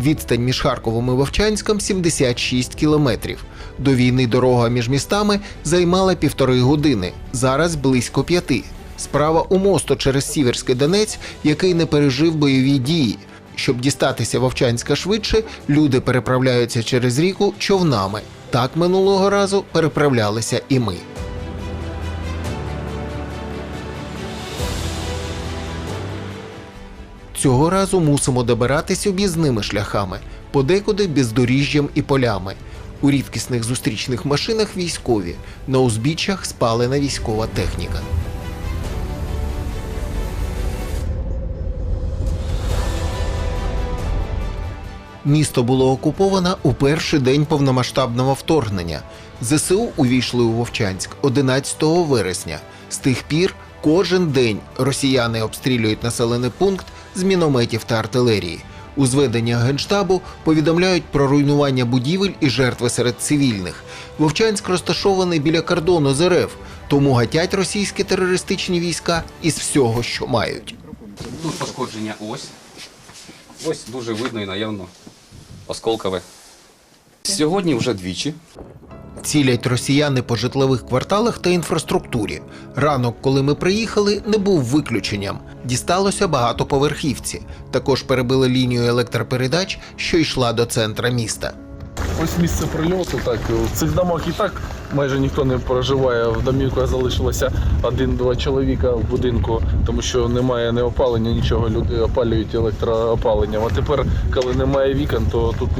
Відстань між Харковом і Вовчанськом 76 кілометрів. До війни дорога між містами займала півтори години, зараз близько п'яти. Справа у мосту через Сіверський Донець, який не пережив бойові дії. Щоб дістатися Вовчанська швидше, люди переправляються через ріку човнами. Так минулого разу переправлялися і ми. Цього разу мусимо добиратись об'їзними шляхами, подекуди бездоріжжям і полями. У рідкісних зустрічних машинах військові, на узбіччях спалена військова техніка. Місто було окуповано у перший день повномасштабного вторгнення. ЗСУ увійшли у Вовчанськ 11 вересня. З тих пір кожен день росіяни обстрілюють населений пункт з мінометів та артилерії. У зведення генштабу повідомляють про руйнування будівель і жертви серед цивільних. Вовчанськ розташований біля кордону з РФ, тому гатять російські терористичні війська із всього, що мають. Тут пошкодження ось. Ось дуже видно і наявно осколкове. Сьогодні вже двічі. Цілять росіяни по житлових кварталах та інфраструктурі. Ранок, коли ми приїхали, не був виключенням. Дісталося багатоповерхівці. Також перебили лінію електропередач, що йшла до центра міста. Ось місце прильоту. Так в цих домах і так майже ніхто не проживає. В домівках залишилося один-два чоловіка в будинку, тому що немає не опалення, нічого. Люди опалюють електроопаленням. А тепер, коли немає вікон, то тут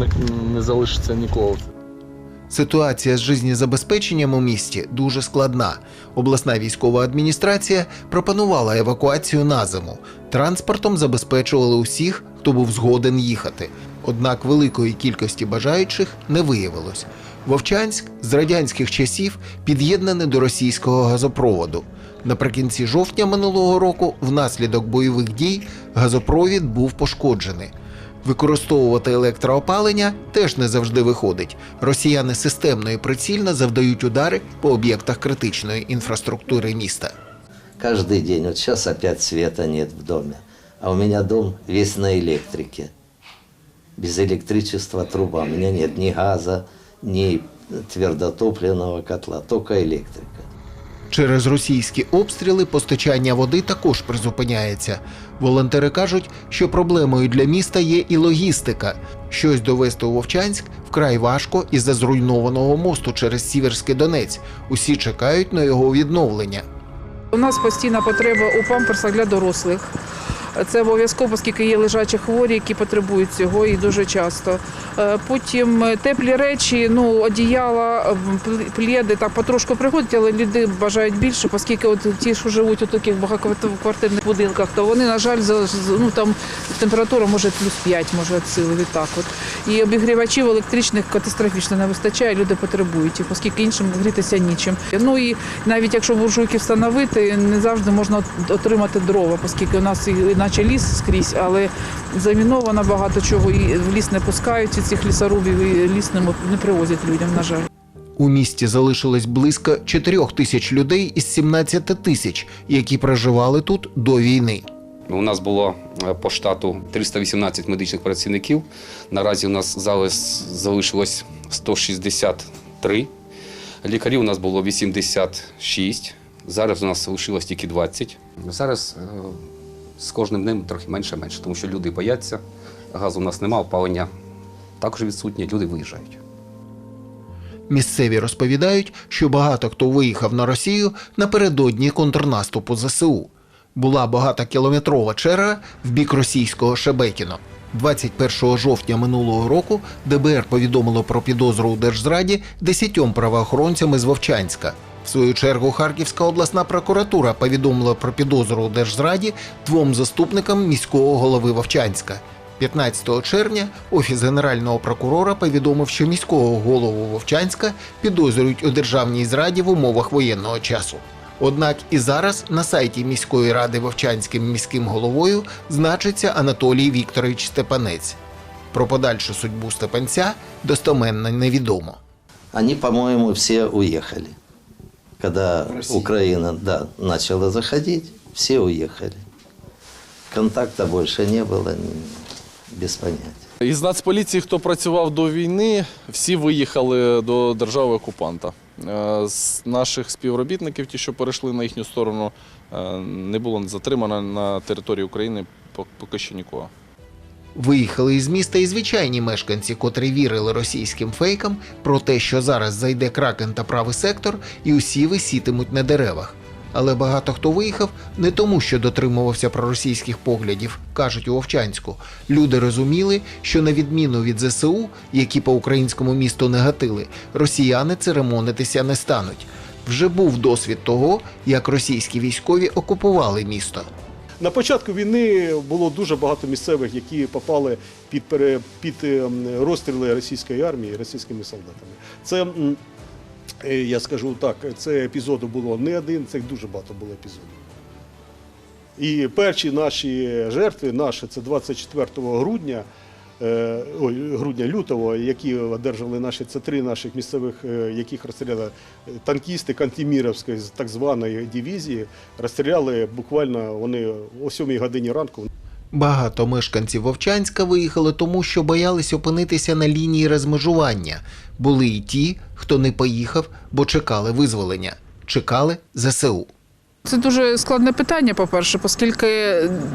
не залишиться нікого. Ситуація з жизнєзабезпеченням у місті дуже складна. Обласна військова адміністрація пропонувала евакуацію на зиму. Транспортом забезпечували усіх, хто був згоден їхати. Однак великої кількості бажаючих не виявилось. Вовчанськ з радянських часів під'єднаний до російського газопроводу. Наприкінці жовтня минулого року, внаслідок бойових дій, газопровід був пошкоджений. Використовувати електроопалення теж не завжди виходить. Росіяни системно і прицільно завдають удари по об'єктах критичної інфраструктури міста. Каждый день. Вот сейчас опять света нет в доме. А у меня дом весь на электрике. Без электричества труба. У меня нет ни газа, ни твердотопливного котла, только электрика. Через російські обстріли постачання води також призупиняється. Волонтери кажуть, що проблемою для міста є і логістика. Щось довести у Вовчанськ вкрай важко із-за зруйнованого мосту через Сіверський Донець. Усі чекають на його відновлення. У нас постійна потреба у памперсах для дорослих. Це обов'язково, оскільки є лежачі хворі, які потребують цього і дуже часто. Е, Потім е, теплі речі, ну одіяла, е, пледи так потрошку приходять, але люди бажають більше, оскільки от ті, що живуть у таких багатоквартирних будинках, то вони, на жаль, ну там температура може плюс 5, може від сили відтак. От. І обігрівачів електричних катастрофічно не вистачає, люди потребують, їх, оскільки іншим грітися нічим. Ну і навіть якщо буржуйки встановити, не завжди можна отримати дрова, оскільки у нас і наче ліс скрізь, але заміновано багато чого, і в ліс не пускають і цих лісорубів, і ліс не, привозять людям, на жаль. У місті залишилось близько 4 тисяч людей із 17 тисяч, які проживали тут до війни. У нас було е, по штату 318 медичних працівників. Наразі у нас залишилось 163. Лікарів у нас було 86. Зараз у нас залишилось тільки 20. Зараз е, з кожним днем трохи менше менше, тому що люди бояться. Газу у нас немає, опалення також відсутнє, люди виїжджають. Місцеві розповідають, що багато хто виїхав на Росію напередодні контрнаступу ЗСУ. Була багатокілометрова черга в бік російського Шебекіно. 21 жовтня минулого року ДБР повідомило про підозру у держзраді десятьом правоохоронцям із Вовчанська. В свою чергу Харківська обласна прокуратура повідомила про підозру у держзраді двом заступникам міського голови Вовчанська. 15 червня Офіс Генерального прокурора повідомив, що міського голову Вовчанська підозрюють у державній зраді в умовах воєнного часу. Однак і зараз на сайті міської ради Вовчанським міським головою значиться Анатолій Вікторович Степанець. Про подальшу судьбу Степанця достоменно невідомо. Они, по-моему, все уехали. Когда Украина да, начала заходить, все уехали. Контакта больше не было, без понятия. Із Нацполіції, хто працював до війни, всі виїхали до держави окупанта. З наших співробітників, ті, що перейшли на їхню сторону, е, не було затримано на території України поки що нікого. Виїхали із міста і звичайні мешканці, котрі вірили російським фейкам про те, що зараз зайде кракен та правий сектор, і усі висітимуть на деревах. Але багато хто виїхав не тому, що дотримувався проросійських поглядів, кажуть у Вовчанську. Люди розуміли, що на відміну від ЗСУ, які по українському місту не гатили, росіяни церемонитися не стануть. Вже був досвід того, як російські військові окупували місто. На початку війни було дуже багато місцевих, які попали під, під ем, розстріли російської армії російськими солдатами. Це, е, я скажу так, це епізоду було не один, це дуже багато було епізодів. І перші наші жертви, наші, це 24 грудня, е, грудня лютого, які одержали наші це три наших місцевих, е, яких розстріляли е, танкісти Кантіміровської з так званої дивізії, розстріляли буквально вони о 7 годині ранку. Багато мешканців Вовчанська виїхали тому, що боялись опинитися на лінії розмежування. Були й ті, хто не поїхав, бо чекали визволення, чекали ЗСУ. Це дуже складне питання, по-перше, оскільки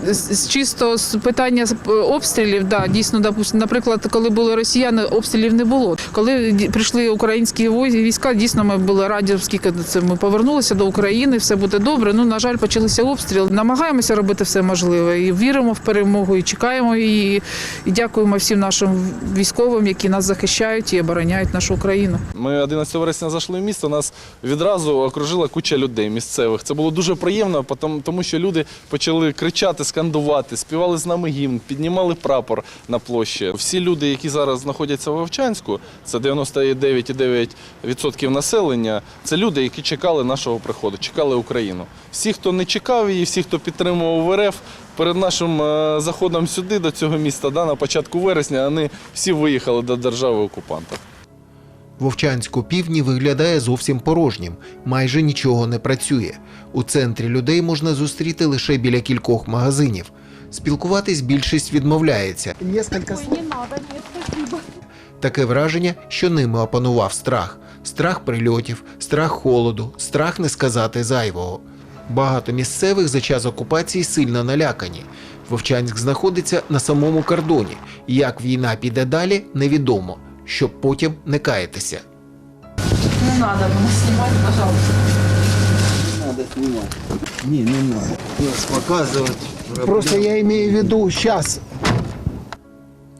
з- з- чисто з питання обстрілів, да, дійсно, наприклад, коли були росіяни, обстрілів не було. Коли прийшли українські війська, дійсно ми були раді, оскільки це ми повернулися до України, все буде добре. Ну, на жаль, почалися обстріли. Намагаємося робити все можливе і віримо в перемогу, і чекаємо її. І дякуємо всім нашим військовим, які нас захищають і обороняють нашу Україну. Ми 11 вересня зайшли в місто, нас відразу окружила куча людей місцевих. Це було дуже приємно, потом- тому що люди почали кричати, скандувати, співали з нами гімн, піднімали прапор на площі. Всі люди, які зараз знаходяться в Вовчанську, це 99,9% населення, це люди, які чекали нашого приходу, чекали Україну. Всі, хто не чекав її, всі, хто підтримував РФ, перед нашим е, заходом сюди, до цього міста, да, на початку вересня, вони всі виїхали до держави окупанта. Вовчанську півдні виглядає зовсім порожнім, майже нічого не працює. У центрі людей можна зустріти лише біля кількох магазинів. Спілкуватись більшість відмовляється. Таке враження, що ними опанував страх: страх прильотів, страх холоду, страх не сказати зайвого. Багато місцевих за час окупації сильно налякані. Вовчанськ знаходиться на самому кордоні. Як війна піде далі, невідомо, щоб потім не каятися. Не треба мене знімати, пожалуйста. надо снимать. Не, не надо. Нас показывать. Просто я маю в виду зараз.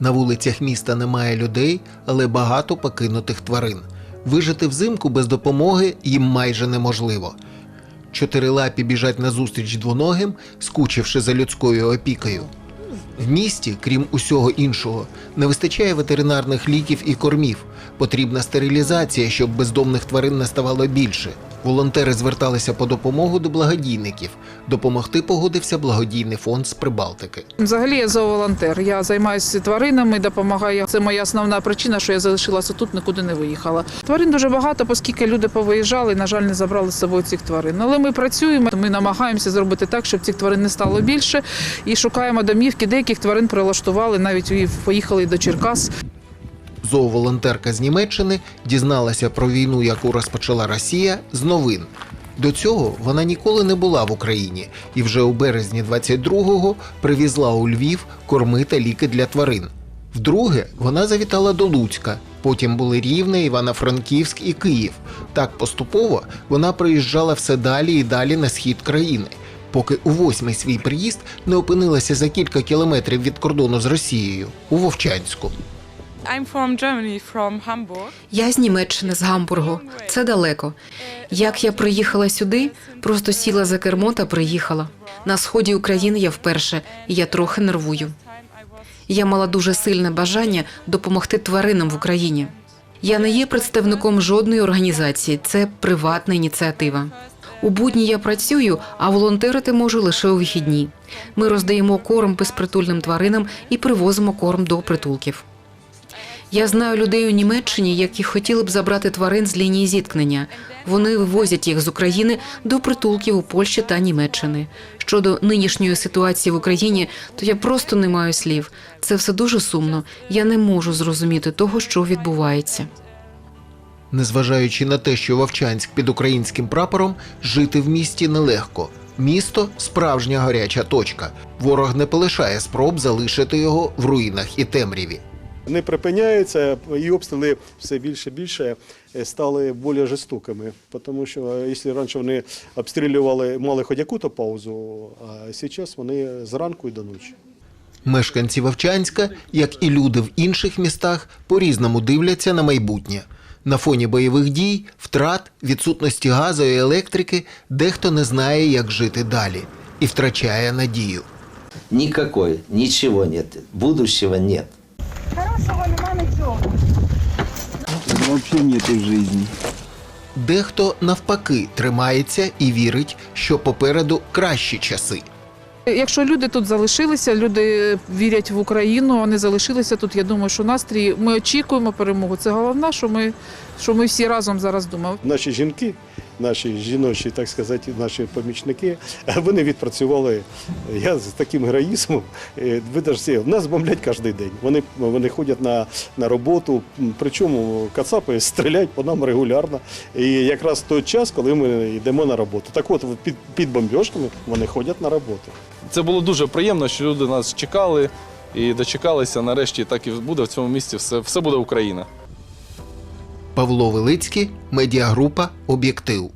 На вулицях міста немає людей, але багато покинутих тварин. Вижити взимку без допомоги їм майже неможливо. Чотирилапі біжать назустріч двоногим, скучивши за людською опікою. В місті, крім усього іншого, не вистачає ветеринарних ліків і кормів. Потрібна стерилізація, щоб бездомних тварин не ставало більше. Волонтери зверталися по допомогу до благодійників. Допомогти погодився благодійний фонд з Прибалтики. Взагалі я зооволонтер. Я займаюся тваринами, допомагаю. Це моя основна причина, що я залишилася тут, нікуди не виїхала. Тварин дуже багато, оскільки люди повиїжджали, на жаль, не забрали з собою цих тварин. Але ми працюємо. Ми намагаємося зробити так, щоб цих тварин не стало більше, і шукаємо домівки. Деяких тварин прилаштували, навіть поїхали до Черкас. Зооволонтерка з Німеччини дізналася про війну, яку розпочала Росія, з новин. До цього вона ніколи не була в Україні і вже у березні 22-го привізла у Львів корми та ліки для тварин. Вдруге вона завітала до Луцька. Потім були Рівне, Івано-Франківськ і Київ. Так поступово вона приїжджала все далі і далі на схід країни, поки у восьмий свій приїзд не опинилася за кілька кілометрів від кордону з Росією у Вовчанську. Я з Німеччини, з Гамбургу. Це далеко. Як я приїхала сюди, просто сіла за кермо та приїхала. На сході України я вперше, і я трохи нервую. Я мала дуже сильне бажання допомогти тваринам в Україні. Я не є представником жодної організації, це приватна ініціатива. У будні я працюю, а волонтерити можу лише у вихідні. Ми роздаємо корм безпритульним тваринам і привозимо корм до притулків. Я знаю людей у Німеччині, які хотіли б забрати тварин з лінії зіткнення. Вони вивозять їх з України до притулків у Польщі та Німеччини. Щодо нинішньої ситуації в Україні, то я просто не маю слів. Це все дуже сумно. Я не можу зрозуміти того, що відбувається. Незважаючи на те, що Вовчанськ під українським прапором, жити в місті нелегко. Місто справжня гаряча точка. Ворог не полишає спроб залишити його в руїнах і темряві. Не припиняється, і обстріли все більше і більше е, стали більш жорстокими. Тому що е, якщо раніше вони обстрілювали, мали хоч яку-то паузу, а зараз вони зранку і до ночі. Мешканці Вовчанська, як і люди в інших містах, по-різному дивляться на майбутнє. На фоні бойових дій, втрат, відсутності газу і електрики дехто не знає, як жити далі, і втрачає надію. Никакой, ничего нет, будущего нет. Вообще нет их жизни. Дехто навпаки тримається і вірить, що попереду кращі часи. Якщо люди тут залишилися, люди вірять в Україну, вони залишилися тут. Я думаю, що настрій ми очікуємо перемогу. Це головне, що ми, що ми всі разом зараз думаємо. Наші жінки, наші жіночі, так сказати, наші помічники, вони відпрацювали. Я з таким героїзмом. е, Ви даже нас бомблять кожен день. Вони, вони ходять на, на роботу, причому кацапи стріляють по нам регулярно. І якраз той час, коли ми йдемо на роботу. Так от під, під бомбіжками вони ходять на роботу. Це було дуже приємно, що люди нас чекали і дочекалися. Нарешті так і буде в цьому місті. Все, все буде Україна. Павло Велицький, медіагрупа Об'єктив.